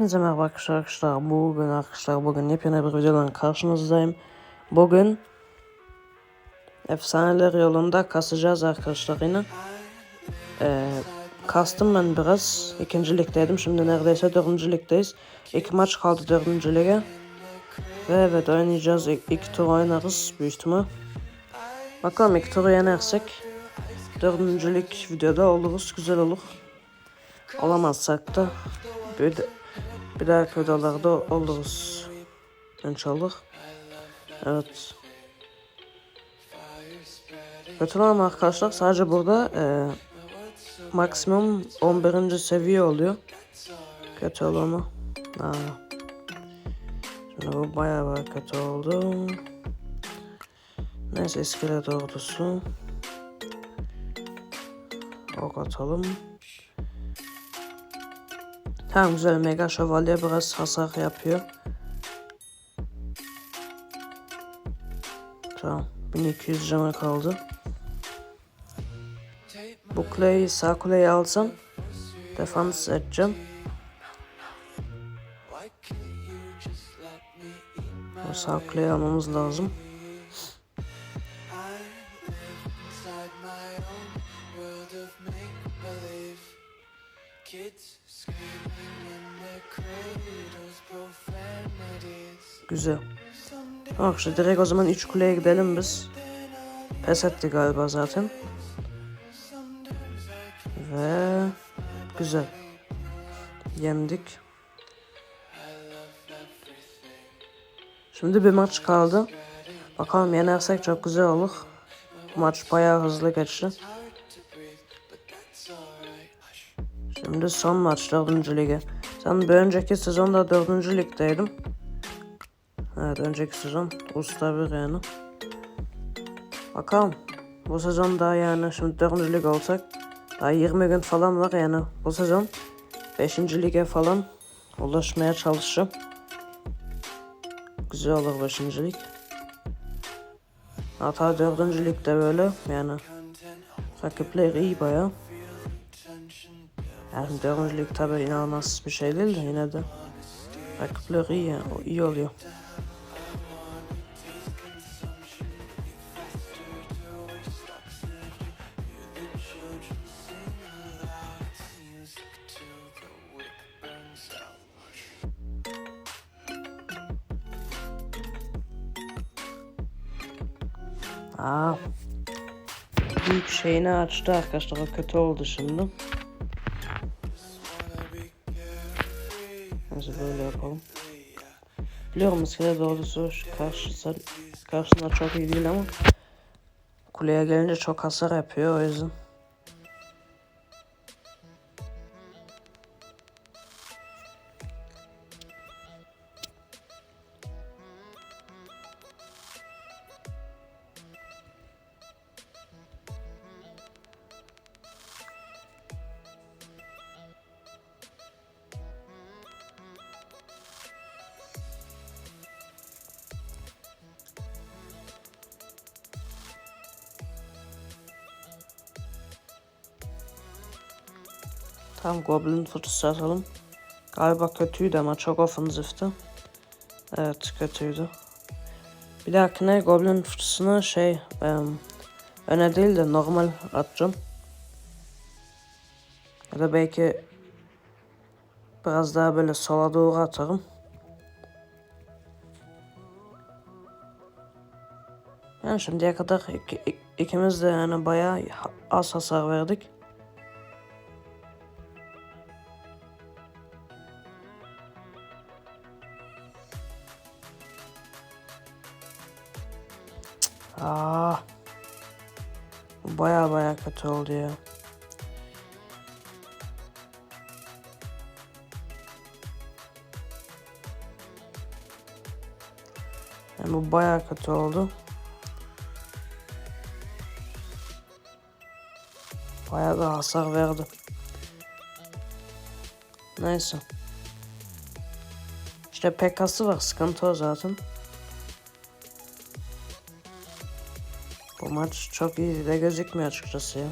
Hepinize merhaba arkadaşlar. Bugün arkadaşlar bugün yepyeni bir videodan karşınızdayım. Bugün efsaneler yolunda kasacağız arkadaşlar yine. Ee, kastım ben biraz. İkinci ligdeydim. Şimdi neredeyse dördüncü ligdeyiz. İki maç kaldı dördüncü lige. Ve evet oynayacağız. İlk, ilk tur oynarız büyük ihtimal. Bakalım ilk turu yenersek dördüncü lig videoda oluruz. Güzel olur. Olamazsak da de, bir dahaki videolarda oluruz. İnşallah. Evet. Kötü ama arkadaşlar sadece burada e, maksimum 11. seviye oluyor. Kötü olanı. Ha. Şimdi bu bayağı bayağı kötü oldu. Neyse iskelet ordusu. Ok atalım. Tamam güzel mega şövalye biraz hasar yapıyor. Tamam 1200 canı kaldı. Bu kuleyi sağ kuleyi alsam defans edeceğim. Bu sağ kuleyi almamız lazım. Güzel. Bak işte direkt o zaman 3 kuleye gidelim biz. Pes etti galiba zaten. Ve güzel. Yendik. Şimdi bir maç kaldı. Bakalım yenersek çok güzel olur. Maç bayağı hızlı geçti. Şimdi son maç 4. lige. Sen bir önceki sezonda 4. ligdeydim. Evet önceki sezon usta bir yani. Bakalım. Bu sezon daha yani şimdi 4. lig olsak daha 20 gün falan var yani bu sezon 5. lige falan ulaşmaya çalışacağım. Güzel olur 5. lig. Hatta 4. ligde böyle yani rakipler iyi baya. Yani 4. lig tabi inanılmaz bir şey değil de yine de rakipler iyi, iyi oluyor. Aa. Büyük şeyini açtı arkadaşlar. O kötü oldu şimdi. Neyse böyle yapalım. Biliyorum iskelet ordusu şu karşısı, karşısında çok iyi değil ama kuleye gelince çok hasar yapıyor o yüzden. Tam Goblin fırtısı atalım. Galiba kötüydü ama çok ofensifti. Evet kötüydü. Bir dahakine Goblin fırtısını şey um, öne değil de normal atacağım. Ya da belki biraz daha böyle sola doğru atarım. Yani şimdiye kadar iki, ikimiz de yani bayağı az hasar verdik. Aa. Bu baya baya kötü oldu ya. Yani bu baya kötü oldu. Baya da hasar verdi. Neyse. İşte PK'sı var sıkıntı o zaten. Maç çok iyi de gözükmüyor açıkçası ya.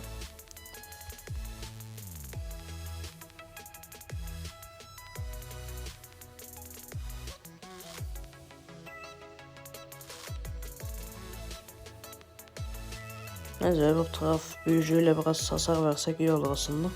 Neyse bu taraf büyücüyle biraz hasar versek iyi olur aslında.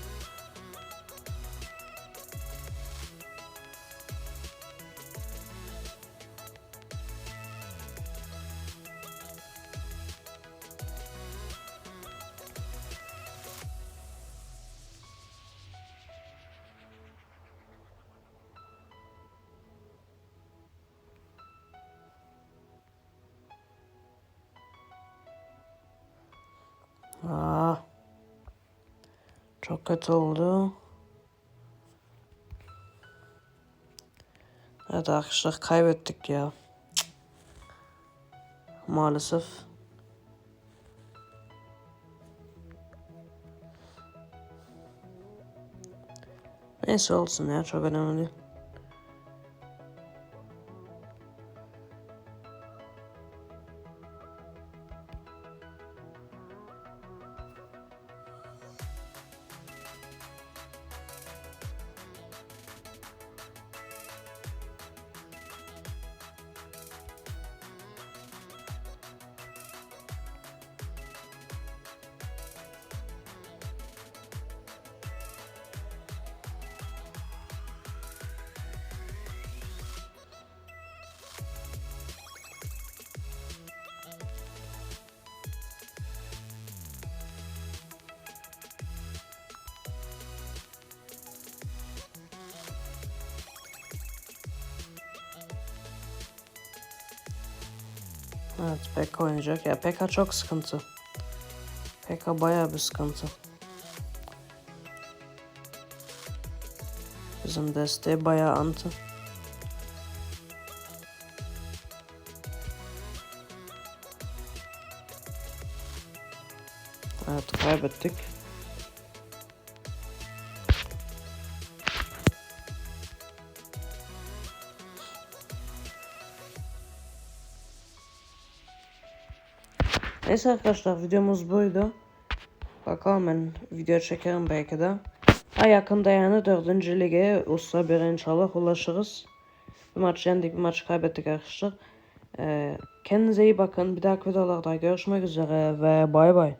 Aa. Çok kötü oldu. Evet arkadaşlar kaybettik ya. Cık. Maalesef. Neyse olsun ya çok önemli değil. Evet Pekka oynayacak. Ya Pekka çok sıkıntı. Pekka bayağı bir sıkıntı. Bizim desteği bayağı antı. Evet kaybettik. Neyse arkadaşlar videomuz buydu. Bakalım ben video çekerim belki de. Ha yakında yani 4. lige Usta 1 inşallah ulaşırız. Bir maç yendik bir maç kaybettik arkadaşlar. Ee, kendinize iyi bakın. Bir dahaki videolarda görüşmek üzere ve bay bay.